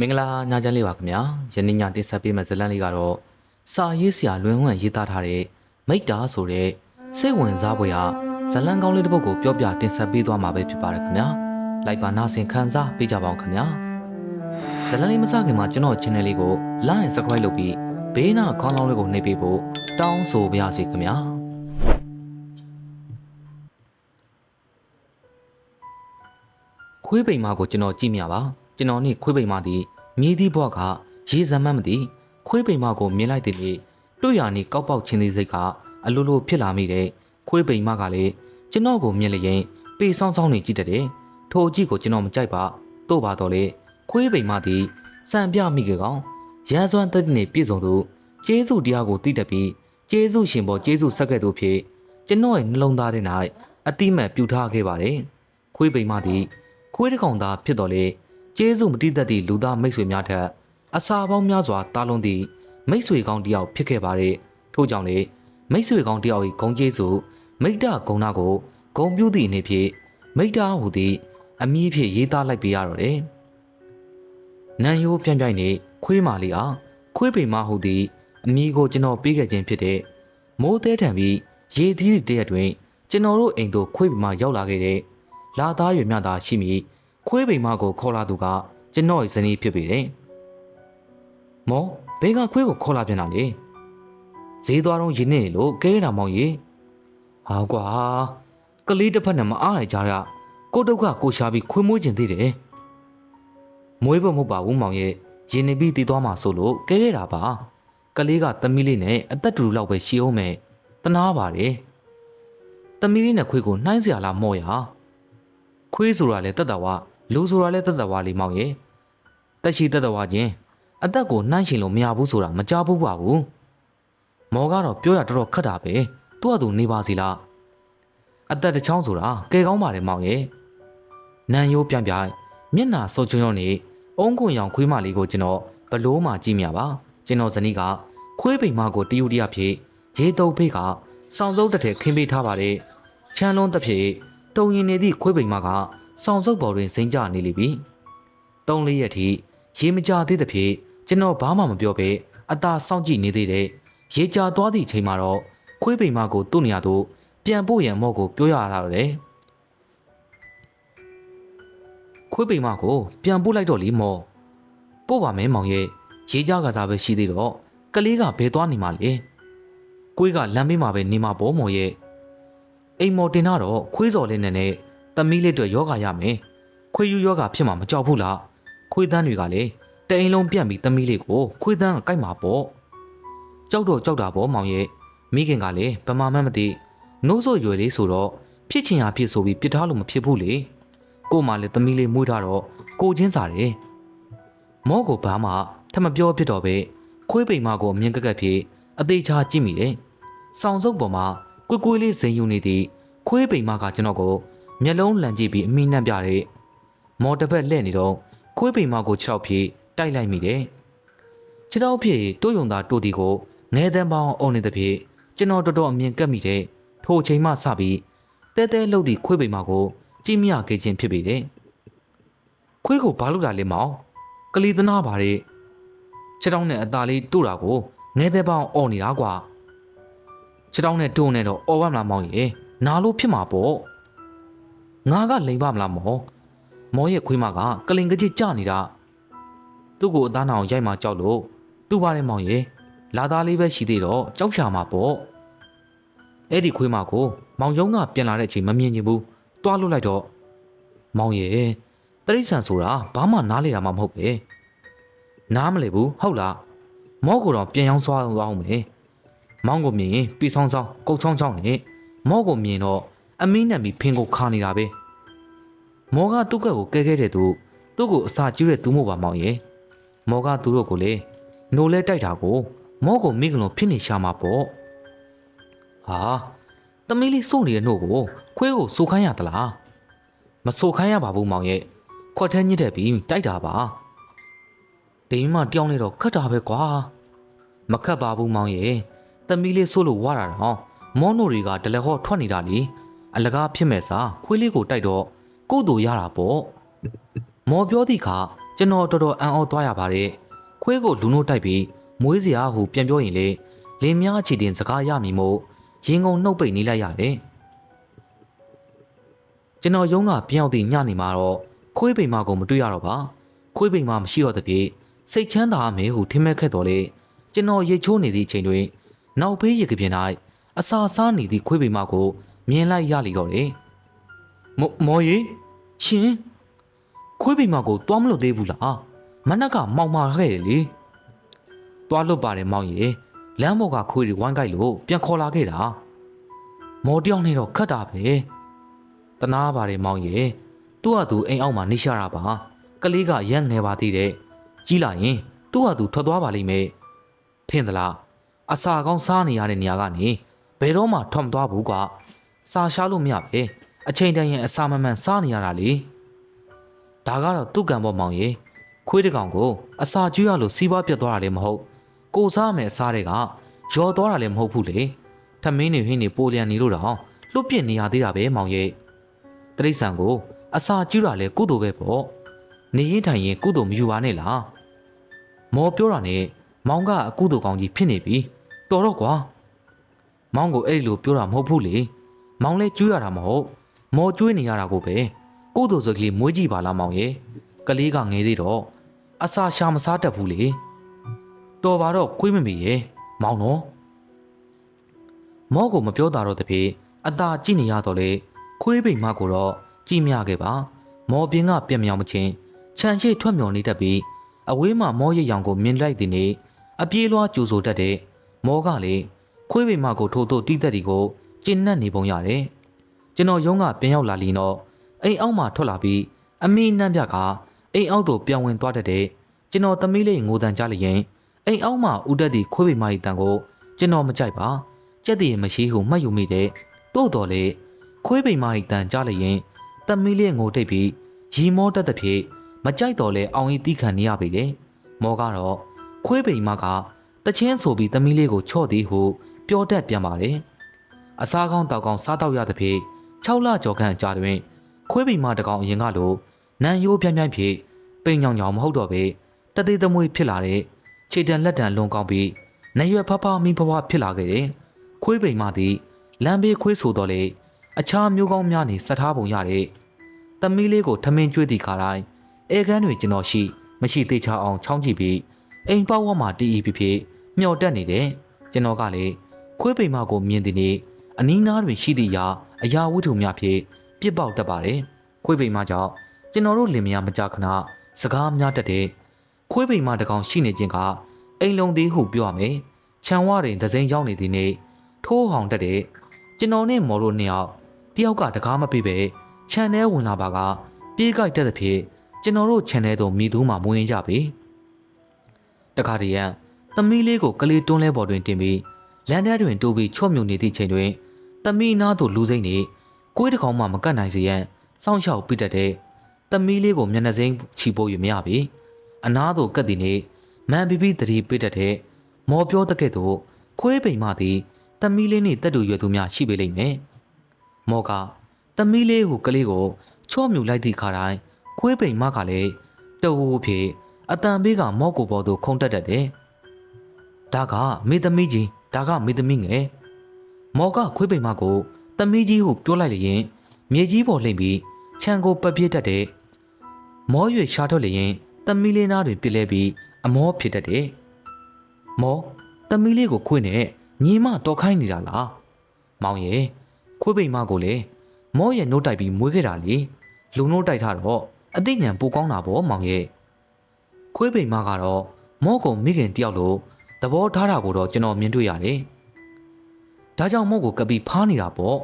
မင်္ဂလာညချမ်းလေးပါခင်ဗျာယနေ့ညတင်ဆက်ပေးမယ့်ဇာတ်လမ်းလေးကတော့စာရေးဆရာလွင်ဝန့်ရေးသားထားတဲ့မိတ္တာဆိုတဲ့စိတ်ဝင်စားဖွယ်ရာဇာတ်လမ်းကောင်းလေးတစ်ပုဒ်ကိုပြောပြတင်ဆက်ပေးသွားမှာပဲဖြစ်ပါတယ်ခင်ဗျာလိုက်ပါနားဆင်ခံစားပေးကြပါအောင်ခင်ဗျာဇာတ်လမ်းလေးမစခင်မှာကျွန်တော် channel လေးကို like and subscribe လုပ်ပြီးဘေးနာခေါင်းလောင်းလေးကိုနှိပ်ပေးဖို့တောင်းဆိုပါရစေခင်ဗျာခွေးပိန်မကိုကျွန်တော်ကြည့်မြပါကျွန်တော်နဲ့ခွေးပိန်မသည် မြေသီးဘွားကရေစံမှတ်မသည်ခွေးပိန်မကိုမြင်လိုက်တဲ့နေ့တို့ရနီကောက်ပေါက်ခြင်းသေးစိတ်ကအလိုလိုဖြစ်လာမိတဲ့ခွေးပိန်မကလည်းကျွန်တော်ကိုမြင်လျင်ပေဆောင်ဆောင်နေကြည့်တတ်တယ်ထိုအကြည့်ကိုကျွန်တော်မကြိုက်ပါတို့ပါတော့လေခွေးပိန်မသည်စံပြမိကြကောင်ရန်စွမ်းတက်တဲ့ပြည့်စုံသူကျေးဇူးတရားကိုသိတတ်ပြီးကျေးဇူးရှင်ပေါ်ကျေးဇူးဆက်ကဲ့သို့ဖြစ်ကျွန်တော်ရဲ့နှလုံးသားထဲ၌အတိမတ်ပြုထားခဲ့ပါတယ်ခွေးပိန်မသည်ခွေးတစ်ကောင်သားဖြစ်တော်လေ ကျေးဇူးမတိတတ်သည့်လူသားမိတ်ဆွေများထက်အစာပေါင်းများစွာတားလွန်သည့်မိတ်ဆွေကောင်းတစ်ယောက်ဖြစ်ခဲ့ပါတယ်ထို့ကြောင့်လေမိတ်ဆွေကောင်းတစ်ယောက်၏ဂုံကျေးဇူးမိတ္တဂုံနာကိုဂုံပြုသည့်အနေဖြင့်မိတ္တဟူသည့်အမည်ဖြင့်ရေးသားလိုက်ပေးရတော့တယ်နန်ယိုးပြန့်ပြိုင်နေခွေးမာလေးအားခွေးပေမဟူသည့်အမည်ကိုကျွန်တော်ပေးခဲ့ခြင်းဖြစ်တဲ့မိုးသေးထံပြီးရေသီးတရက်တွင်ကျွန်တော်တို့အိမ်သို့ခွေးပေမရောက်လာခဲ့တဲ့လာသားရွယ်မြသားရှိမိ ခွေးပေမကိုခေါ်လာသူကကျွန်တော်ရဲ့ဇနီးဖြစ်ပေတယ်။မောဘေးကခွေးကိုခေါ်လာပြန်တာလေ။ဈေးသွားတော့ရင်းနေလို့ကဲရတာမောင်ကြီး။ဟာကွာကလေးတစ်ဖက်နဲ့မအားလိုက်ကြတာကိုတုတ်ကကိုရှာပြီးခွေးမွေးကျင်သေးတယ်။မွေးဖို့မဟုတ်ပါဘူးမောင်ရဲ့ရင်းနေပြီးတည်သွားမှာဆိုလို့ကဲရတာပါ။ကလေးကသမီးလေးနဲ့အသက်တူလောက်ပဲရှိအောင်မယ်။တနာပါတယ်။သမီးလေးနဲ့ခွေးကိုနှိုင်းစရာလားမော့ရ။ခွေးဆိုတာလေတက်တာဝ လူဆိုတာလေတက်တာဝလေးမောင်ရဲ့တက်ရှိတက်တာဝချင်းအသက်ကိုနှိုင်းရှင်လို့မရဘူးဆိုတာမကြားဘူးပါဘူးမောကတော့ပြောရတော်တော်ခက်တာပဲသူ့အတူနေပါစီလားအသက်တစ်ချောင်းဆိုတာကဲကောင်းပါတယ်မောင်ရဲ့နန်ရိုးပြန်ပြိုင်မျက်နာဆုပ်ချွန်းရုံနေအုံးခွန်ရောင်ခွေးမလေးကိုကျွန်တော်ဘလို့မှကြည့်မြပါကျွန်တော်ဇနီးကခွေးပိန်မကိုတယူတရဖြစ်ရေတုပ်ဖေးကစောင်းစုပ်တစ်ထည်ခင်းပေးထားပါတယ်ချမ်းလုံးတစ်ဖြစ်တုံရင်နေသည့်ခွေးပိန်မက စောင်းစုပ်ပေါ်တွင်စိမ့်ကြနေလိမ့်ပြီ။သုံးလေးရက်ထိရေမကြသေးသဖြင့်ကျွန်တော်ဘာမှမပြောဘဲအသာစောင့်ကြည့်နေသေးတယ်။ရေကြာသွားသည့်အချိန်မှာတော့ခွေးပိန်မကိုသူ့နေရာသို့ပြန်ပို့ရန်မော့ကိုပြောရလာတယ်။ခွေးပိန်မကိုပြန်ပို့လိုက်တော့လीမော့ပို့ပါမယ်မောင်ရဲ့ရေကြကစားပဲရှိသေးတော့ကလေးကဘယ်သွားနေမှလဲ။ကိုွေးကလမ်းမေးမှာပဲနေမှာပေါ့မော်ရဲ့အိမ်မော်တင်တော့ခွေးစော်လေးနဲ့နဲ့ သမီးလေးတွေယောဂရမယ်ခွေးယူယောဂဖြစ်မှာမကြောက်ဘူးလားခွေးတန်းတွေကလည်းတအိမ်လုံးပြန့်ပြီးသမီးလေးကိုခွေးတန်းကကြိုက်မှာပေါ့ကြောက်တော့ကြောက်တာပေါ့မောင်ရဲ့မိခင်ကလည်းဗမာမှန်းမသိနိုးစောရွယ်လေးဆိုတော့ဖြစ်ချင်ရဖြစ်ဆိုပြီးပြစ်ထားလို့မဖြစ်ဘူးလေကို့မှလည်းသမီးလေးမွေးထားတော့ကိုချင်းစားတယ်မောကိုဘာမှထမပြောဖြစ်တော့ပဲခွေးပိန်မကိုမြင်ကက်ကက်ဖြစ်အသေးချာကြည့်မိတယ်ဆောင်းစုပ်ပေါ်မှာကွေးကွေးလေးဇိမ်ယူနေသည့်ခွေးပိန်မကကျွန်တော်ကို မျက်လုံးလန်ကြည့်ပြီးအမိနှံ့ပြတဲ့မော်တပတ်လှဲ့နေတော့ခွေးပိန်မကို6ဖြည့်တိုက်လိုက်မိတယ်။6ဖြည့်တိုးယုံသားတိုးတီကိုငဲတန်းပေါင်းအုံနေတဲ့ဖြည့်ကျွန်တော်တော်တော်အမြင်ကပ်မိတဲ့ထိုအချိန်မှစပြီးတဲတဲလှုပ်သည့်ခွေးပိန်မကိုကြည့်မြခဲ့ခြင်းဖြစ်ပေတယ်။ခွေးကိုဘာလို့လာလဲမောင်ကလေးသနာပါတဲ့6တောင်းနဲ့အသားလေးတို့တာကိုငဲတဲ့ပေါင်းអော်နေတာကွာ6တောင်းနဲ့တိုးနေတော့អော်ပါမလားမောင်ရေနာလို့ဖြစ်မှာပေါ့ ငါကလိန်ပါမလားမောမောရဲ့ခွေးမကကလင်ကကြစ်ကြနေတာသူ့ကိုအသားနောင်ရိုက်မှကြောက်လို့တူပါတယ်မောင်ရေလာသားလေးပဲရှိသေးတော့ကြောက်ရှာမှာပေါ့အဲ့ဒီခွေးမကိုမောင်ယုံကပြန်လာတဲ့အချိန်မမြင်ချင်ဘူးတွားလွတ်လိုက်တော့မောင်ရေတရိษံဆိုတာဘာမှနားလေတာမှမဟုတ်ပဲနားမလဲဘူးဟုတ်လားမောကိုတော့ပြန်ရောင်းသွားသွားအောင်မယ်မောင်ကိုမြင်ရင်ပြီဆောင်ဆောင်ကုတ်ချောင်းချောင်းနဲ့မောကိုမြင်တော့အမီးနံပြီးဖင်ကိုခါနေတာပဲ မောကသူ့ကက်ကိုကဲခဲတဲ့သူသူ့ကိုအစာကျူးတဲ့သူမို့ပါမောင်ရဲ့မောကသူတို့ကိုလေနိုလဲတိုက်တာကိုမောကိုမိကလုံးဖြစ်နေရှာမှာပေါ့ဟာသမီးလေးစုံနေတဲ့နှုတ်ကိုခွေးကိုစိုးခိုင်းရသလားမစိုးခိုင်းရပါဘူးမောင်ရဲ့ခွက်ထဲညစ်တဲ့ပြီးတိုက်တာပါဒီမှတောင်းနေတော့ခတ်တာပဲကွာမခတ်ပါဘူးမောင်ရဲ့သမီးလေးဆိုးလို့ဝါတာတော့မောနိုတွေကဒလဟောထွက်နေတာလေအလကားဖြစ်မဲ့စာခွေးလေးကိုတိုက်တော့ ကို့တူရတာပေါ့မော်ပြောသည့်ခါကျွန်တော်တော်တော်အံ့ဩသွားရပါတယ်ခွေးကိုလူနို့တိုက်ပြီးမွေးစရာဟုပြန်ပြောရင်လေလင်းများအခြေတင်စကားရမည်မို့ရင်ကုန်နှုတ်ပိတ်နေလိုက်ရတယ်ကျွန်တော်ရုံးကပြောင်းတည်ညနေမှာတော့ခွေးပိန်မကိုမတွေ့ရတော့ပါခွေးပိန်မမရှိတော့တဲ့ပြေစိတ်ချမ်းသာမယ်ဟုထင်မဲ့ခဲ့တော်လေကျွန်တော်ရိတ်ချိုးနေသည့်အချိန်တွင် နောက်ဖေးရကပြင်း၌အစာစားနေသည့်ခွေးပိန်မကိုမြင်လိုက်ရလီတော့တယ် မောမော်ရီရှင်ခွေးပိန်မကိုတွားမလို့သေးဘူးလားမနက်ကမောင်မာခဲ့တယ်လေတွားလွတ်ပါတယ်မောင်ရီလမ်းပေါ်ကခွေးတွေဝိုင်းကြိုက်လို့ပြန်ခေါ်လာခဲ့တာမော်တယောက်နဲ့တော့ခတ်တာပဲတနာပါတယ်မောင်ရီသူ့ဟာသူအိမ်အောက်မှာနေရှာတာပါကလေးကရက်ငယ်ပါသေးတယ်ကြီးလာရင်သူ့ဟာသူထွက်သွားပါလိမ့်မယ်ထင်သလားအစာကောင်းစားနေရတဲ့နေရာကနေဘယ်တော့မှထွက်မသွားဘူးကစာရှားလို့မရပဲ အချိန်တန်ရင်အစာမမှန်စားနေရတာလေဒါကတော့သူ့ကံပေါ်မောင်ရေခွေးတစ်ကောင်ကိုအစာကျွေးရလို့စီးပွားပြတ်သွားတာလည်းမဟုတ်ကိုစားမယ်အစားတွေကရော်သွားတာလည်းမဟုတ်ဘူးလေထမင်းနေဟင်းနေပိုလျံနေလို့တော့လွတ်ပြစ်နေရသေးတာပဲမောင်ရေတရိษံကို အစာကျွေးတာလည်းကုသိုလ်ပဲပေါ့နေရင်ထိုင်ရင်ကုသိုလ်မယူပါနဲ့လားမော်ပြောတာနဲ့မောင်ကအကုသိုလ်ကောင်းကြီးဖြစ်နေပြီတော်တော့ကွာမောင်ကိုအဲ့လိုပြောတာမဟုတ်ဘူးလေမောင်လည်းကျွေးရတာမဟုတ် မော်ကျွေးနေရတာကိုပဲကုသိုလ်ဆိုကလေးမွေးကြည့်ပါလားမောင်ရဲ့ကလေးကငယ်သေးတော့အစာရှာမစားတတ်ဘူးလေတော်ပါတော့ခွေးမမီရဲ့မောင်တော့မောကိုမပြောတာတော့တဖြေအသာကြည့်နေရတော့လေခွေးပိန်မကိုတော့ကြည့်မြခဲ့ပါ မော်ပြင်းကပြက်မြောင်မချင်းခြံရှိထွက်မြောင်နေတတ်ပြီးအဝေးမှာမောရိပ်ရောင်ကိုမြင်လိုက်သည်နေအပြေးလွှားကြိုဆိုတတ်တဲ့မောကလေခွေးပိန်မကိုထိုးထိုးတီးသက်ဒီကိုကျဉ်နှက်နေပုံရတယ် ကျွန်တော်ရုံးကပြန်ရောက်လာလီတော့အိမ်အောက်မှာထွက်လာပြီးအမေနှမ်းပြကအိမ်အောက်သို့ပြောင်းဝင်သွားတတ်တဲ့ကျွန်တော်သမီးလေးငိုတန်ကြလျင်အိမ်အောက်မှာဦးတက်သည့်ခွေးပိန်မ၏တန်ကိုကျွန်တော်မကြိုက်ပါကြက်တည်မရှိဟုမှတ်ယူမိတဲ့တို့တော်လေခွေးပိန်မ၏တန်ကြလျင်သမီးလေးငိုတိတ်ပြီးရီမောတက်တဲ့ဖြင့်မကြိုက်တော့လဲအောင်ရင်တီးခံနေရပြီလေမောကတော့ခွေးပိန်မကတချင်းဆိုပြီးသမီးလေးကိုချော့သည်ဟု ပြောတတ်ပြန်ပါတယ်အစားကောင်းတောက်ကောင်းစားတော့ရတဲ့ဖြင့် 6လကျော်ခန့်ကြာတွင်ခွေးပိန်မတကောင်အရင်ကလိုနန်ရိုးပြန်းပြန်းဖြင့်ပိန်ညောင်ညောင်မဟုတ်တော့ပေတသေးသမွေးဖြစ်လာတဲ့ခြေတံလက်တံလွန်ကောင်းပြီးနရွယ်ဖဖမိဖဖဖြစ်လာခဲ့တယ်ခွေးပိန်မသည်လမ်းဘေးခွေးဆိုတော့လေအခြားမျိုးကောင်းများနေစက်ထားပုံရတဲ့သမီးလေးကိုထမင်းကျွေးသည့်ခါတိုင်းအဲကန်းတွေကျွန်တော်ရှိ မရှိသေးချအောင်ချောင်းကြည့်ပြီးအိမ်ပေါက်ဝမှာတီးအီဖြစ်ဖြစ်မျော်တက်နေတယ်ကျွန်တော်ကလည်းခွေးပိန်မကိုမြင်သည်နေ့အနီးနားတွင်ရှိသည့်အရာ အရာဝတ္ထုများဖြင့်ပြစ်ပေါက်တတ်ပါတယ်ခွေးပိန်မကြောင့်ကျွန်တော်တို့လင်မယားမကြခဏစကားများတတ်တဲ့ခွေးပိန်မတကောင်ရှိနေခြင်းကအိမ်လုံးသေးဟုပြောရမယ်ခြံဝတွင်ဒဇိန်ရောက်နေသည်နေ့ထိုးဟောင်တတ်တဲ့ကျွန်တော်နဲ့မော်တို့နှစ်ယောက်တယောက်ကတကားမပြပဲခြံထဲဝင်လာပါကပြေးကြိုက်တဲ့သဖြင့်ကျွန်တော်တို့ခြံထဲသို့မိသူမှမဝင်ကြပြီတခါတည်းရန်သမီးလေးကိုကလေးတွန်းလဲပေါ်တွင်တင်ပြီးလမ်းထဲတွင်တိုးပြီးချော့မြုံနေသည့်ချိန်တွင် သမီးနားသို့လူစိမ့်နေကိုယ်တစ်ကောင်မှမကတ်နိုင်စေရန်စောင့်ရှောက်ပြတတ်တဲ့သမီးလေးကိုမျက်နှာစိမ်းချီပိုးယူမရပြီအနားသို့ကတ်သည်နေမန်ပီပီတတိပြတတ်တဲ့မော်ပြောတဲ့ကဲ့သို့ခွေးပိန်မသည်သမီးလေးနှင့်တက်တူရွယ်သူများရှိပေလိမ့်မယ်မော်ကသမီးလေးကိုကလေးကိုချော့မြူလိုက်သည့်ခါတိုင်းခွေးပိန်မကလည်းတဝူဖြင့်အတန်ပေးကမော့ကိုပေါ်သို့ခုန်တက်တတ်တယ်ဒါကမေသမီးကြီးဒါကမေသမီးငယ် မော်ကခွေးပိန်မကိုသမီးကြီးဟုပြောလိုက်လျင်မြေကြီးပေါ်လှိမ့်ပြီးခြံကိုပပြစ်တတ်တဲ့မောရွေရှားထွက်လျင်သမီးလေးနားတွင်ပြစ်လဲပြီးအမောဖြစ်တတ်တယ်မော်သမီးလေးကိုခွေးနဲ့ညီမတော်ခိုင်းနေတာလားမောင်ရဲ့ခွေးပိန်မကိုလေမောရဲ့နှုတ်တိုက်ပြီးမွေးခဲ့တာလေလူနှုတ်တိုက်ထားတော့အသိဉာဏ်ပိုကောင်းတာပေါ့မောင်ရဲ့ခွေးပိန်မကတော့မောကုံမိခင်တယောက်လို့သဘောထားတာကိုတော့ကျွန်တော်မြင်တွေ့ရတယ် ဒါကြောင့်မောကိုကပ်ပြီးဖားနေတာပေါ့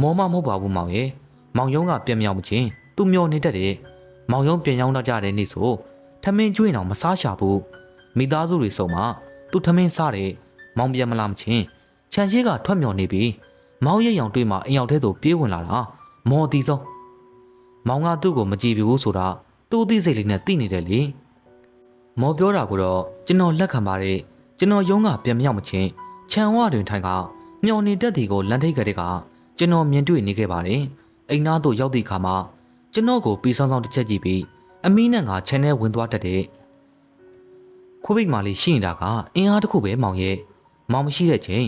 မောမမဟုတ်ပါဘူးမောင်ရဲ့မောင်ယုံကပြန်မြောက်မချင်းသူမျောနေတတ်တယ်မောင်ယုံပြန်ရောက်တော့ကြတဲ့နေ့ဆိုထမင်းကျွေးအောင်မစားရှာဘူးမိသားစုတွေစုံမှသူထမင်းစားတယ်မောင်ပြန်မလာမချင်းခြံရှိကထွက်မြော်နေပြီးမောင်ရိပ်ရောင်တွေးမှအိမ်ရောက်တဲ့သို့ပြေးဝင်လာတာမော်တီဆုံးမောင်ကသူ့ကိုမကြည့်ဘူးဆိုတာသူ့အသိစိတ်လေးနဲ့သိနေတယ်လေမော်ပြောတာကိုတော့ကျွန်တော်လက်ခံပါတယ်ကျွန်တော်ယုံကပြန်မရောက်မချင်း ခြံဝတွင်ထိုင်ကမျော်နေတတ်သည်ကိုလမ်းထိပ်ကလေးကကျွန်တော်မြင်တွေ့နေခဲ့ပါတယ်အိမ်သားတို့ရောက်သည့်အခါမှာကျွန်တော်ကိုပြီးဆောင်ဆောင်တစ်ချက်ကြည့်ပြီးအမီးနဲ့ငါ channel ဝင်သွားတတ်တဲ့ခွေးပိတ်မာလေးရှိနေတာကအင်အားတစ်ခုပဲမောင်ရဲ့မောင်မရှိတဲ့ချိန်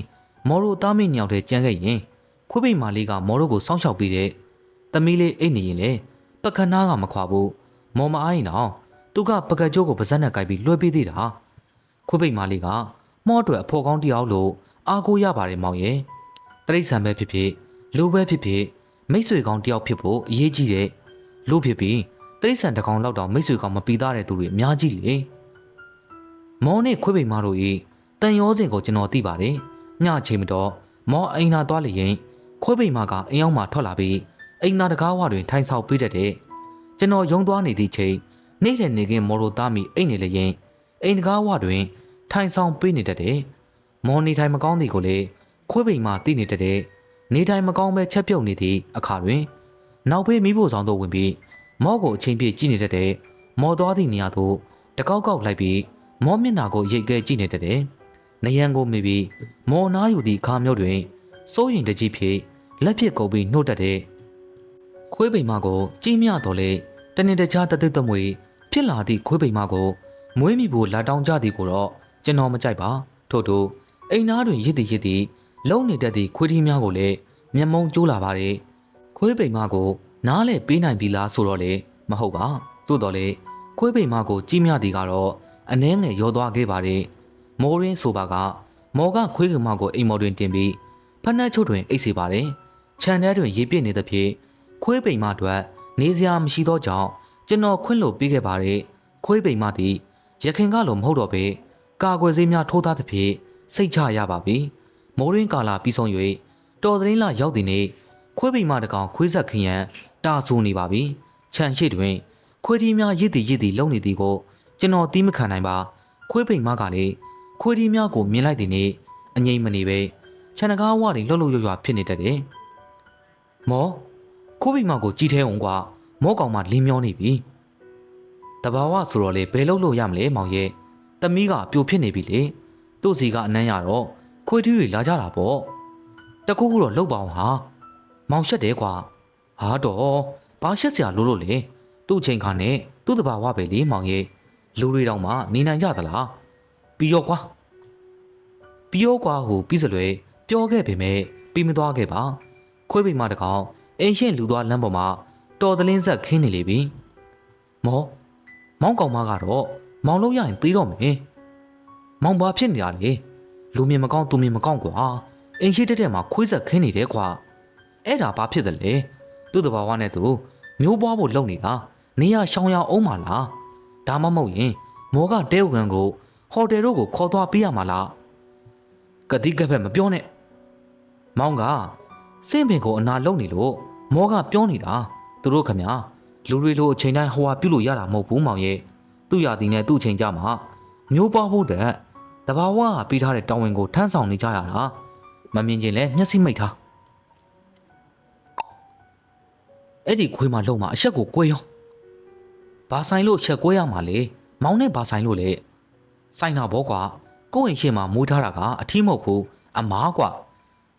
မော်ရိုသားမင်းညောင်တဲ့ကြမ်းခဲ့ရင်ခွေးပိတ်မာလေးကမော်ရိုကိုစောင့်ရှောက်ပြီးတဲ့သမီးလေးအိတ်နေရင်လေပကနာကမခွာဘူးမော်မအားရင်တော့သူကပကကြိုးကိုပါဇက်နဲ့ကိုက်ပြီးလွှဲပေးသေးတာခွေးပိတ်မာလေးက မော့အတွက်အဖို့ကောင်းတယောက်လို့အားကိုးရပါတယ်မောင်ရဲ့တရိတ်ဆန်ပဲဖြစ်ဖြစ်လူပဲဖြစ်ဖြစ်မိတ်ဆွေကောင်းတယောက်ဖြစ်ဖို့အရေးကြီးတဲ့လူဖြစ်ပြီးတရိတ်ဆန်တစ်ကောင်လောက်တော့မိတ်ဆွေကောင်းမပြီးသားတဲ့သူတွေအများကြီးလေမော်နဲ့ခွေးပိတ်မာတို့ဤတန်ရောစင်ကိုကျွန်တော်သိပါတယ်ညအချိန်မတော်မော်အိမ်နာသွားလျင်ခွေးပိတ်မာကအင်းအောင်မှထွက်လာပြီးအိမ်နာတကားဝတွင်ထိုင်ဆောက်ပေးတတ်တဲ့ကျွန်တော်ယုံသွားနေသည့်ချိန်နေ့လည်နေကင်းမော်ရိုသားမီအိမ်နေလျင်အိမ်တကားဝတွင် ထိုင်ဆောင်ပေးနေတတ်တဲ့မော်နေထိုင်မကောင်းသည်ကိုလေခွေးပိန်မှသိနေတတ်တဲ့နေထိုင်မကောင်းပဲချက်ပြုတ်နေသည့်အခါတွင် နောက်ဖေးမိဖို့ဆောင်သို့ဝင်ပြီးမော့ကိုအချိန်ပြည့်ကြည့်နေတတ်တဲ့မော်သွားသည့်နေရာသို့တကောက်ကောက်လိုက်ပြီးမော်မျက်နှာကိုရိတ်ကဲကြည့်နေတတ်တဲ့နယံကိုမိပြီးမော်နားယူသည့်ခါမျိုးတွင်စိုးရင်တကြီးဖြစ်လက်ဖြစ်ကုန်ပြီးနှုတ်တတ်တဲ့ခွေးပိန်မကိုကြီးမြတော်လေတနေ့တခြားတသက်သမွေဖြစ်လာသည့်ခွေးပိန်မကိုမွေးမိဖို့လာတောင်းကြသည်ကိုတော့ ကျွန်တော်မကြိုက်ပါထို့ထို့အိမ်သားတွင်ရစ်သည်ရစ်သည်လုံနေတတ်သည့်ခွေးထီးများကိုလည်းမျက်မုံကျိုးလာပါတယ်ခွေးပိန်မကို နားလဲပေးနိုင်ပြီလားဆိုတော့လေမဟုတ်ပါသို့တော်လေခွေးပိန်မကိုကြီးမြသည်ကတော့အနှဲငယ်ရောသွားခဲ့ပါတယ်မိုးရင်းဆိုပါက မော်ကခွေးကမကိုအိမ်မော်တွင်တင်ပြီးဖက်နှက်ချုပ်တွင်အိတ်စီပါတယ်ခြံထဲတွင်ရေပြည့်နေသဖြင့်ခွေးပိန်မအတွက်နေစရာမရှိသောကြောင့်ကျွန်တော်ခွင့်လို့ပေးခဲ့ပါတယ်ခွေးပိန်မသည်ရခင်ကလိုမဟုတ်တော့ပေ ကာကွယ်ဆေးများထိုးသားသဖြင့်စိတ်ချရပါပြီမိုးရင်းကာလာပြီးဆုံး၍တော်သတင်းလာရောက်သည်နေ့ခွေးပိန်မတကောင်ခွေးဆက်ခရံတာဆူနေပါပြီခြံရှိတွင် ခွေးဒီများရစ်သည်ရစ်သည်လုံနေသည်ကိုကျွန်တော်တီးမခံနိုင်ပါခွေးပိန်မကလည်းခွေးဒီများကိုမြင်လိုက်သည်နေ့အငိမ့်မနေပဲခြံတကားဝတွေလှုပ်လှုပ်ရွရွဖြစ်နေတတ်တယ်မောခွေးပိန်မကိုကြည်ထဲအောင်ကွာမောကောင်မလင်းမျောနေပြီတဘာဝဆိုတော့လေဘယ်လုပ်လို့ရမလဲမောင်ရဲ့ တမီးကပြိုဖြစ်နေပြီလေသူ့စီကအနမ်းရတော့ခွေးထီးတွေလာကြတာပေါ့တကူကူတော့လှုပ်ပါအောင်ဟာမောင်ရှက်တယ်ကွာဟာတော့ဘာရှက်စရာလို့လို့လေသူ့အချိန်ခါနဲ့သူ့တဘာဝပဲလေမောင်ရဲ့လူတွေတောင်မှနေနိုင်ကြသလားပြီးရောကွာပြီးရောကွာဟိုပြီးစလွယ်ပြောခဲ့ပေမဲ့ပြီးမသွားခဲ့ပါခွေးပိန်မတကောင်အင်းရှင်လူသွားလမ်းပေါ်မှာတော်သလင်းဆက်ခင်းနေလေပြီမောမောင်းကောင်မကတော့ မောင်လို့ရရင်သေးတော့မယ်မောင်ဘာဖြစ်နေတာလဲလူမြင်မကောင်းသူမြင်မကောင်းကွာအင်းရှိတက်တက်မှာခွေးဆက်ခင်းနေတယ်ကွာအဲ့ဒါဘာဖြစ်တယ်လဲသူ့တဘာဝနဲ့သူမျိုးပွားဖို့လုပ်နေတာနေရရှောင်ရအောင်မလားဒါမှမဟုတ်ရင် မောကတဲဝကန်ကိုဟိုတယ်တို့ကိုခေါ်သွားပေးရမှာလားကတိကဖက်မပြောနဲ့မောင်ကစင့်ပင်ကိုအနာလုံနေလို့မောကပြောနေတာသူတို့ခမညာလူတွေလိုအချိန်တိုင်းဟိုဟာပြုတ်လို့ရတာမဟုတ်ဘူးမောင်ရဲ့ သူ့ရာသီနဲ့သူ့အချိန်ကြမှာမျိုးပွားဖို့တဲ့တဘာဝကပေးထားတဲ့တောင်းဝင်ကိုထမ်းဆောင်နေကြရတာမမြင်ချင်းလဲမျက်စိမိတ်ထားအဲ့ဒီခွေးမလုံမှာအဆက်ကိုကွဲရောဘာဆိုင်လို့အဆက်ကွဲရမှာလေမောင်နဲ့ဘာဆိုင်လို့လေဆိုင်တာဘောကွာကိုယ့်အိမ်ရှိမှာမိုးထားတာကအထီးမဟုတ်ဘူးအမားကွာ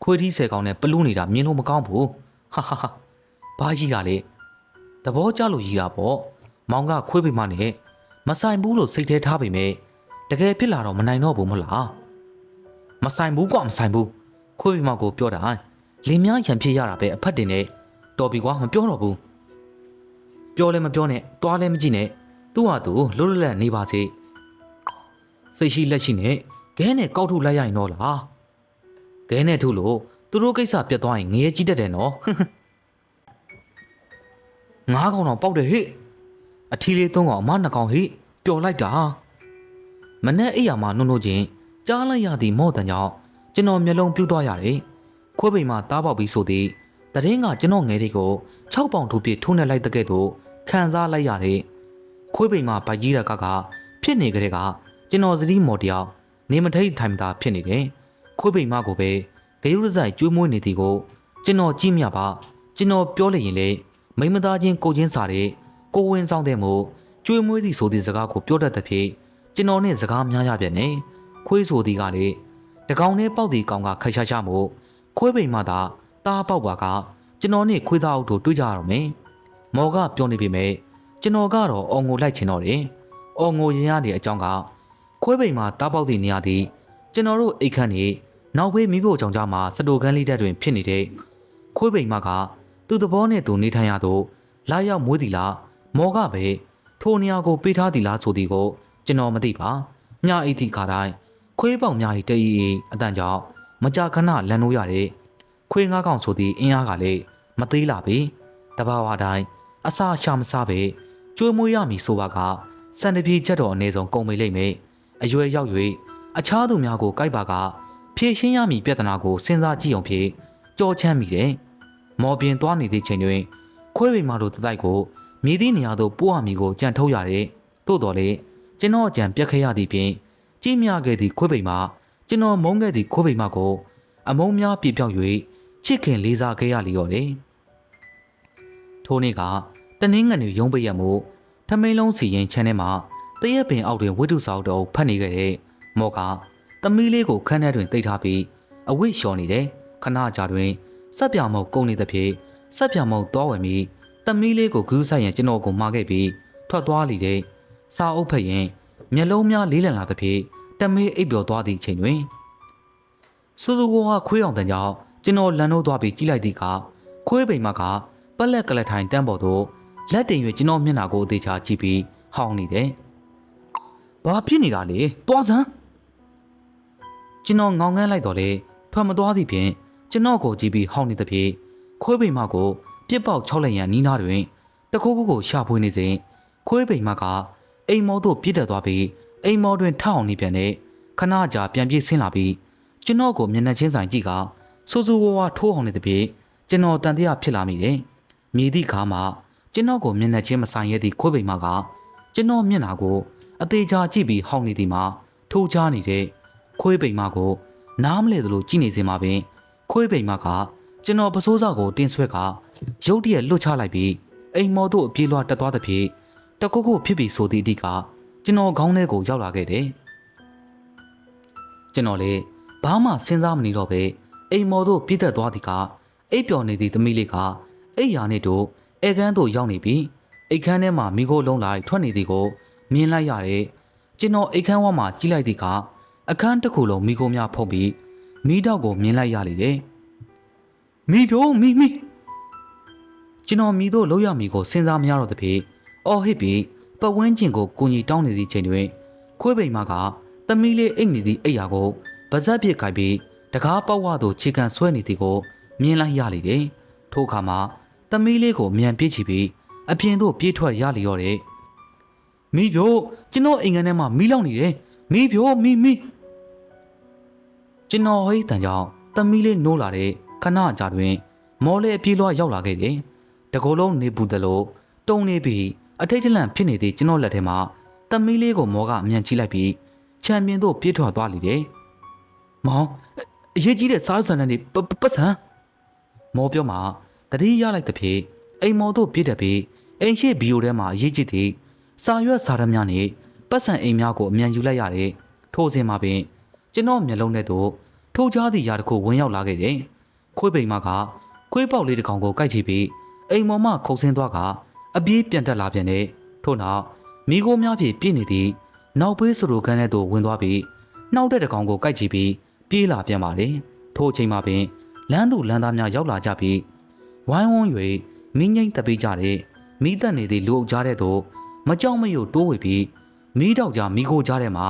ခွေးထီးဆယ်ကောင်နဲ့ပလူးနေတာမြင်လို့မကောင်းဘူးဟာဟာဟာဘာကြီးတာလေသဘောကျလို့ကြီးတာပေါ့မောင်ကခွေးပိမနဲ့ မဆိုင်ဘူးလို့စိတ်ထဲထားပေမဲ့တကယ်ဖြစ်လာတော့မနိုင်တော့ဘူးမလားမဆိုင်ဘူးကွာမဆိုင်ဘူးခွေးပိမကိုပြောတာလင်းများရံဖြစ်ရတာပဲအဖက်တင်နဲ့တော်ပြီကွာမပြောတော့ဘူးပြောလဲမပြောနဲ့တွားလဲမကြည့်နဲ့သူ့ဟာသူလွတ်လွတ်လပ်နေပါစေစိတ်ရှိလက်ရှိနဲ့ခဲနဲ့ကောက်ထုတ်လိုက်ရရင်တော့လားခဲနဲ့ထုတ်လို့သူတို့ကိစ္စပြတ်သွားရင်ငရဲကြီးတတ်တယ်နော်ငါးကောင်တော့ပေါက်တယ်ဟေ့ အထီးလေးသုံးကောင်အမနှစ်ကောင်ဟေ့ပျော်လိုက်တာမနဲ့အိယာမှာနှုတ်နှုတ်ချင်းကြားလိုက်ရသည့်မော့တန်ကြောင့်ကျွန်တော်မျက်လုံးပြူးသွားရတယ်ခွေးပိန်မှာတားပေါက်ပြီးဆိုသည်တရင်ကကျွန်တော်ငယ်တွေကို6ပေါင်ထိုးပြထိုးနှက်လိုက်တဲ့ကဲ့သို့ခံစားလိုက်ရတယ်ခွေးပိန်မှာဗိုက်ကြီးတဲ့ကကဖြစ်နေကြတဲ့ကကျွန်တော်စတိမော်တယောက်နေမထိတ်ထိုင်မသာဖြစ်နေတယ်ခွေးပိန်မကိုပဲဂရုရဆိုင်ကျွေးမွေးနေသည်ကိုကျွန်တော်ကြည့်မြပါကျွန်တော်ပြောလိုက်ရင်လေမိမသားချင်းကိုချင်းစားတဲ့ ကိုဝင်းဆောင်တဲ့မို့ကျွေးမွေးသည်ဆိုသည့်စကားကိုပြောတတ်တဲ့ဖြစ်ကျွန်တော်နဲ့စကားများရပြန်နေခွေးဆိုသည်ကလေတကောင်နဲ့ပေါက်သည်ကောင်ကခက်ရှားရှားမို့ခွေးပိန်မသာတားပေါက်ပါကကျွန်တော်နဲ့ခွေးသားအုပ်တို့တွေ့ကြရတော့မယ်မော်ကပြောနေပေမဲ့ကျွန်တော်ကတော့အော်ငိုလိုက်ချင်တော့တယ်အော်ငိုရင်ရတဲ့အကြောင်းကခွဲပိန်မှာတားပေါက်သည့်နေရာသည်ကျွန်တော်တို့အိတ်ခန့်နေနောက်ဘေးမိဖို့ကြောင့်ကြမှာစတိုကန်းလေးတက်တွင်ဖြစ်နေတဲ့ခွဲပိန်မကသူ့သဘောနဲ့သူနေထိုင်ရသောလာရောက်မွေးသည်လား မော်ကပဲထိုနေရာကိုပေးထားသည်လားဆိုသည်ကိုကျွန်တော်မသိပါညအိတ်သည့်ခါတိုင်းခွေးပေါင်များ၏တည်၏အတန်ကြောင့်မကြာခဏလန်လို့ရတဲ့ခွေးငါးကောင်ဆိုသည့်အင်အားကလည်းမသေးလာပြီတဘာဝတိုင်းအစာရှာမစားပဲကျွေးမွေးရမည်ဆိုပါကစံတပြေချက်တော်အနေဆုံးကုန်မေလိမ့်မယ်အရွယ်ရောက်၍အခြားသူများကိုကြိုက်ပါကဖြည့်ရှင်းရမည်ပြဿနာကိုစဉ်းစားကြည့်အောင်ဖြင့်ကြောချမ်းမိတယ်မော်ပြင်သွားနေသည့်ချိန်တွင်ခွေးပိန်မာတို့တတိုက်ကို မြည်သည့်နေရာသို့ပို့ရမည်ကိုကြံထုတ်ရတဲ့သို့တော်လေကျွန်တော်ကြံပြက်ခဲ့ရသည့်ဖြင့်ကြည်မြခဲ့သည့်ခွေးပိန်မာကျွန်တော်မုန်းခဲ့သည့်ခွေးပိန်မာကို အမုန်းများပြပြောက်၍ချစ်ခင်လေးစားခဲ့ရလျော်တယ်ထိုနေ့ကတနင်းငနွေရုံးပိတ်ရမှုထမင်းလုံးစီရင်ချမ်းထဲမှာတရက်ပင်အောက်တွင်ဝိတုဆောက်တော်ဖတ်နေခဲ့တဲ့မော်ကသမီးလေးကိုခန်းထဲတွင်တိတ်ထားပြီးအဝိလျှော်နေတယ်ခဏကြာတွင်စက်ပြောင်မုတ်ကုန်နေသဖြင့်စက်ပြောင်မုတ်သွားဝင်ပြီး သမီးလေးကိုဂူးဆိုင်ရန်ကျွန်တော်ကိုမှာခဲ့ပြီးထွက်သွားလိတဲ့စာအုပ်ဖတ်ရင်မျက်လုံးများလေးလံလာသဖြင့်တမေးအိပ်ပျော်သွားသည့်အချိန်တွင်စူစူကိုကခွေးအောင်တန်ကြောင့်ကျွန်တော်လန်လို့သွားပြီးကြည့်လိုက်သည့်အခါခွေးပိန်မကပက်လက်ကလထိုင်တန်းပေါ်သို့လက်တင်၍ကျွန်တော်မျက်နှာကိုအသေးချာကြည့်ပြီးဟောင်းနေတယ်။ဘာဖြစ်နေတာလဲ။သွားစမ်းကျွန်တော်ငောင်ငန်းလိုက်တော့လေထွက်မသွားသည့်ဖြင့်ကျွန်တော်ကိုကြည့်ပြီးဟောင်းနေသဖြင့်ခွေးပိန်မကို ပြစ်ပေါက်၆လက်ရန်နီးနားတွင်တခိုးခိုးကိုရှာဖွေနေစဉ်ခွေးပိန်မကအိမ်မောသို့ပြစ်တက်သွားပြီးအိမ်မောတွင်ထအောင်နေပြန်တဲ့ခဏကြာပြန်ပြေးဆင်းလာပြီးကျွန်တော်ကိုမျက်နှာချင်းဆိုင်ကြည့်ကစူးစူးဝါးဝါထိုးအောင်နေသဖြင့်ကျွန်တော်တန်တရားဖြစ်လာမိတယ်။မြည်သည့်ခါမှာကျွန်တော်ကိုမျက်နှာချင်းမဆိုင်ရသည့်ခွေးပိန်မကကျွန်တော်မျက်နှာကိုအသေးချာကြည့်ပြီးဟောင်းနေသည်မှာထိုးချနေတဲ့ခွေးပိန်မကိုနားမလဲသလိုကြည့်နေစင်မှာပင်ခွေးပိန်မကကျွန်တော်ပစိုးစားကိုတင်းဆွဲက ရုတ်တရက်လွတ်ချလိုက်ပြီးအိမ်မော်တို့အပြေးလွှာတက်သွားသဖြင့်တကုတ်ကုတ်ဖြစ်ပြီးဆိုသည့်အတိကကျွန်တော်ခေါင်းထဲကိုရောက်လာခဲ့တယ်ကျွန်တော်လေဘာမှစဉ်းစားမနေတော့ပဲအိမ်မော်တို့ပြည့်တက်သွားသည်ကအိပ်ပျော်နေသည့်သမီးလေးကအိယာနဲ့တို့အဲကန်းတို့ရောက်နေပြီးအိတ်ခမ်းထဲမှာမိခိုးလုံးလိုက်ထွက်နေသည်ကိုမြင်လိုက်ရတယ်ကျွန်တော်အိတ်ခမ်းဝမှာကြီးလိုက်သည်ကအခန်းတစ်ခုလုံးမိခိုးများဖုတ်ပြီးမိတော့ကိုမြင်လိုက်ရလေတယ်မိတို့မိမိ ကျွန်တော်မိတို့လောက်ရမိကိုစဉ်းစားမရတော့တဖြင့်အော်ဟစ်ပြီးပတ်ဝန်းကျင်ကိုကိုကြီးတောင်းနေသည့်ချိန်တွင်ခွေးပိန်မကသမီးလေးအိတ်နေသည့်အိယာကိုဗဇက်ပစ်ခိုက်ပြီးတကားပေါက်ဝသို့ခြေကန်ဆွဲနေသည်ကိုမြင်လိုက်ရလေတယ်ထို့အခါမှာသမီးလေးကိုမြန်ပြေးချပြီးအပြင်သို့ပြေးထွက်ရလျော်တယ်မိပြို့ကျွန်တော်အိမ်ငန်းထဲမှာမီးလောင်နေတယ်မိပြို့မိမိကျွန်တော်ဟိတန်ကြောင့်သမီးလေးနိုးလာတဲ့ခဏကြာတွင်မော်လေအပြေးလွှားရောက်လာခဲ့တယ် တကောလုံးနေပူတယ်လို့တုံနေပြီးအထိတ်တလန့်ဖြစ်နေသည့်ကျွန်တော်လက်ထဲမှာသမီးလေးကိုမော်ကအမြန်ချိလိုက်ပြီးချန်ပီယံသို့ပြေးထွက်သွားလိတယ်မောင်အရေးကြီးတဲ့စားစံတဲ့ပပပတ်စံမော်ပြောမှာတတိရလိုက်တဲ့ဖြင့်အိမ်မော်တို့ပြည့်တက်ပြီးအိမ်ရှိဘီယိုထဲမှာအရေးကြီးသည့်စာရွက်စာတမ်းများနဲ့ပတ်စံအိမ်များကိုအမြန်ယူလိုက်ရတဲ့ထိုစဉ်မှာပင်ကျွန်တော်မျက်လုံးထဲသို့ထိုးချသည့်ຢာတစ်ခုဝင်ရောက်လာခဲ့တယ်ခွေးပိန်မကခွေးပေါက်လေးတစ်ကောင်ကိုကိုက်ချပြီး အိမ်မော်မှခုတ်ဆင်းသွားကအပြေးပြန်တက်လာပြန်တယ်ထို့နောက်မိโกများဖြင့်ပြည့်နေသည့်နောက်ပေးစရိုခန်းထဲသို့ဝင်သွားပြီးနှောက်တဲ့တကောင်ကိုကိုက်ချပြီးပြေးလာပြန်ပါလေထို့အချိန်မှာပင်လမ်းသူလမ်းသားများရောက်လာကြပြီးဝိုင်းဝန်း၍မိငိမ့်တက်ပေးကြတဲ့မိသက်နေသည့်လူအုပ်ကြားတဲ့သို့မကြောက်မရွံ့တိုးဝေပြီးမိတောက်ကြမိခိုကြားထဲမှာ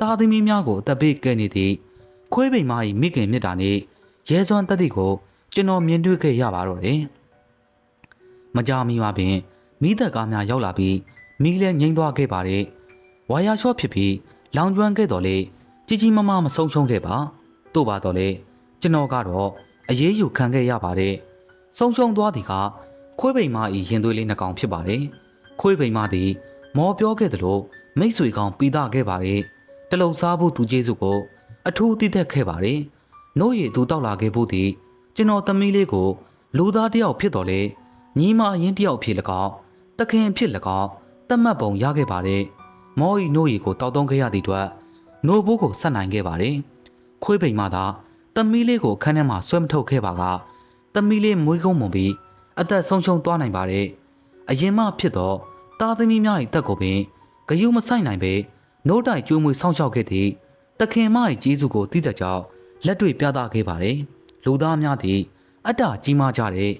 တာသမီများကိုအသက်ပေးကဲနေသည့်ခွေးပိန်မ၏မိခင်မြတ်တာနှင့်ရဲစွမ်းတက်သည့်ကိုကျွန်တော်မြင်တွေ့ခဲ့ရပါတော့တယ်။ မကြာမီမှာပင်မိသက်ကားများရောက်လာပြီးမိလည်းငိမ့်သွားခဲ့ပါတယ်။ဝါယာရှော့ဖြစ်ပြီးလောင်ကျွမ်းခဲ့တော်လေကြီးကြီးမားမားမဆုံးရှုံးခဲ့ပါ။တို့ပါတော့လေကျွန်တော်ကတော့အရေးယူခံခဲ့ရပါတယ်။ဆုံးရှုံးသွားသည်ကခွေးပိန်မ၏ရင်သွေးလေးနှကောင်ဖြစ်ပါတယ်။ခွေးပိန်မသည်မော်ပြောခဲ့သလိုမိတ်ဆွေကောင်ပြီးသားခဲ့ပါတယ်။တလုံစားဖို့သူကျေးဇူးကို အထူးတည်သက်ခဲ့ပါတယ်။နို့ရည်သူတောက်လာခဲ့ဖို့သည်ကျွန်တော်သမီးလေးကိုလူသားတယောက်ဖြစ်တော်လေ ညီမအရင်တယောက်ဖြစ်၎င်းတခင်ဖြစ်၎င်းတတ်မှတ်ပုံရခဲ့ပါတယ်။မော်ဤနို့ရည်ကိုတောက်တုံးခဲ့ရသည့်အတွက်နို့ဘိုးကိုဆက်နိုင်ခဲ့ပါတယ်။ခွေးပိန်မသာသမီးလေးကိုခန်းထဲမှာဆွဲမထုတ်ခဲ့ပါကသမီးလေးမွေးကုန်းမွန်ပြီးအသက်ဆုံးရှုံးသွားနိုင်ပါတယ်။အရင်မှဖြစ်တော့သားသမီးများ၏တက်ကိုပင်ဂယုမဆိုင်နိုင်ပဲနိုးတိုင်ကျိုးမွေဆောင်းလျှောက်ခဲ့သည့်တခင်မ၏ကျေးဇူးကိုသိတဲ့ကြောင့်လက်တွေ့ပြသခဲ့ပါတယ်လူသားများသည်အတ္တကြီးမားကြတဲ့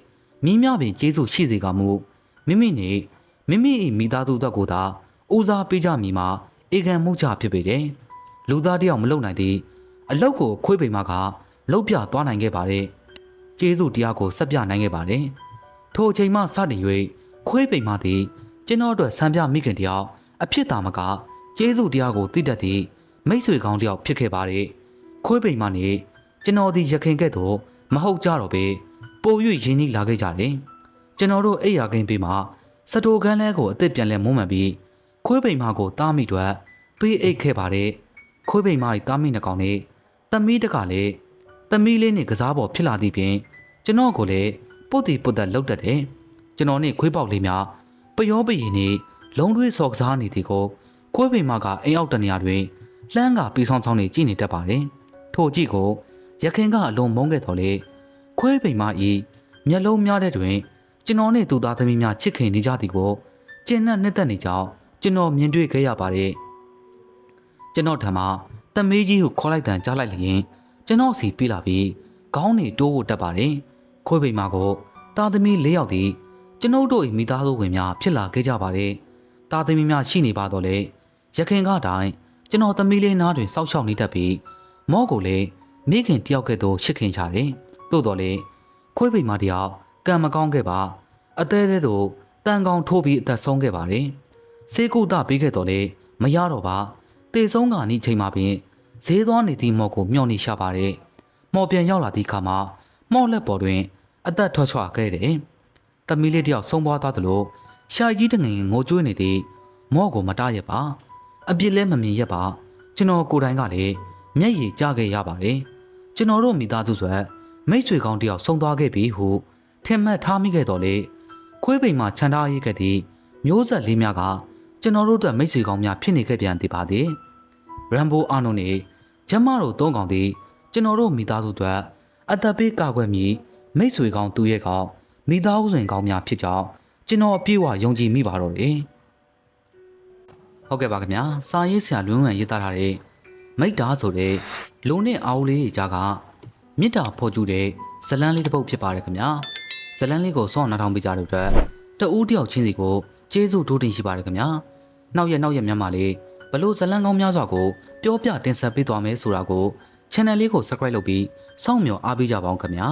မိများပင်ကျေးဇူးရှိစေကမူမိမိနှင့်မိမိ၏မိသားစုတက်ကိုသာဦးစားပေးကြမည်မှာအေကံမှုကြဖြစ်ပေတယ်လူသားတယောက်မလုံနိုင်သည့်အလောက်ကိုခွေးပိန်မကလှုပ်ပြသွားနိုင်ခဲ့ပါတယ်ကျေးဇူးတရားကိုဆက်ပြနိုင်ခဲ့ပါတယ်ထိုအချိန်မှစတင်၍ခွေးပိန်မသည်ကျွန်တော်အတွက်ဆံပြမိခင်တယောက်အဖြစ်သာမကကျေးဇူးတရားကိုသိတတ်သည့်မိတ်ဆွေကောင်းတယောက်ဖြစ်ခဲ့ပါတယ်ခွေးပိန်မနှင့်ကျွန်တော်သည်ရခင်ကဲ့သို့မဟုတ်ကြတော့ပေ ပို၍ရင်းနှီးလာခဲ့ကြတယ်ကျွန်တော်တို့အိယာကင်းပေးမှာစတိုကန်းလဲကိုအစ်စ်ပြန်လဲမုံမှန်ပြီးခွေးပိန်မကိုတားမိတွက်ပေးအိတ်ခဲ့ပါတယ်ခွေးပိန်မ၏တားမိနှကောင်နဲ့သမီးတကလည်းသမီးလေးနဲ့ကစားပေါ်ဖြစ်လာသည့်ဖြင့်ကျွန်တော်ကိုလည်းပုတ်တီပုတ်တက်လောက်တတ်တယ်ကျွန်တော်နဲ့ခွေးပေါက်လေးများပျောပရီနဲ့လုံးတွေးစော်ကစားနေသည်ကိုခွေးပိန်မကအိမ်အောက်တနေရာတွင်လှမ်းကပြီးဆောင်ဆောင်နေကြည့်နေတတ်ပါတယ်ထို့ကြည့်ကိုရခင်ကအလွန်မုန်းခဲ့တော်လေ ခွေးပိန်မဤမျက်လုံးများတဲ့တွင်ကျွန်တော်နဲ့သူသားသမီးများချစ်ခင်နေကြသည်ကိုကျဉ်နဲ့နှစ်သက်နေကြောင်းကျွန်တော်မြင်တွေ့ခဲ့ရပါတယ်ကျွန်တော်ထံမှာသမီးကြီးကိုခေါ်လိုက်တန်ကြားလိုက်လျင်ကျွန်တော်စီပြေးလာပြီးခေါင်းနေတိုးဖို့တက်ပါတယ်ခွေးပိန်မကိုသားသမီး၄ယောက်သည်ကျွန်ုပ်တို့၏မိသားစုဝင်များဖြစ်လာခဲ့ကြပါတယ်သားသမီးများရှိနေပါတော့လေရခင်ကတိုင်းကျွန်တော်သမီးလေးနားတွင်စောက်ရှောက်နေတတ်ပြီးမော့ကိုလည်းမိခင်တယောက်ကဲ့သို့ရှစ်ခင်ကြတယ် သို့တော်လေခွေးပိန်မတယောက်ကံမကောင်းခဲ့ပါအသေးသေးတို့တန်ကောင်ထိုးပြီးအသက်ဆုံးခဲ့ပါတယ်စေကုသပေးခဲ့တော်လေမရတော့ပါတေဆုံးကနီးချိန်မှာပင်ဈေးသွားနေသည့်မော့ကိုမျောနေရှာပါတယ်မော်ပြန်ရောက်လာသည့်အခါမှာမော့လက်ပေါ်တွင် အသက်ထွက်ချွာခဲ့တယ်တမီးလေးတယောက်ဆုံးပွားသွားသလိုရှာကြီးတငင်ငိုကြွေးနေသည်မော့ကိုမတားရပါအပြစ်လဲမမြင်ရပါကျွန်တော်ကိုယ်တိုင်ကလည်းမျက်ရည်ကျခဲ့ရပါတယ်ကျွန်တော်တို့မိသားစုဆွဲ မိတ်ဆွေကောင်းတယောက်ဆုံးသွားခဲ့ပြီဟုထင်မှတ်ထားမိခဲ့တော်လေခွေးပိန်မှာခြံထားရခဲ့သည့်မျိုးဆက်လေးများကကျွန်တော်တို့အတွက်မိတ်ဆွေကောင်းများဖြစ်နေခဲ့ပြန်သည်ပါသည်ရမ်ဘိုအာနိုနေကျမတို့သုံးကောင်သည်ကျွန်တော်တို့မိသားစုအတွက်အသက်ပေးကာကွယ်မည်မိတ်ဆွေကောင်းသူရဲ့ကောင်မိသားစုဝင်ကောင်းများဖြစ်ကြောင်းကျွန်တော်အပြည့်အဝယုံကြည်မိပါတော့တယ်ဟုတ်ကဲ့ပါခင်ဗျာစာရေးဆရာလွန်းဝံရေးသားထားတဲ့မိတ္တာဆိုတဲ့လုံနဲ့အာဦးလေးကြားက မေတ္တာဖော်ကျူတဲ့ဇလန်းလေးတစ်ပုဒ်ဖြစ်ပါတယ်ခင်ဗျာဇလန်းလေးကိုစောင့်နှထောင်ပေးကြတဲ့အတွက်တဦးတယောက်ချင်းစီကိုကျေးဇူးတိုးတင်ရှိပါတယ်ခင်ဗျာနောက်ရက်နောက်ရက်များမှာလေဘလို့ဇလန်းကောင်းများစွာကိုပြောပြတင်ဆက်ပေးသွားမယ်ဆိုတာကို channel လေးကို subscribe လုပ်ပြီးစောင့်မျှော်အားပေးကြပါအောင်ခင်ဗျာ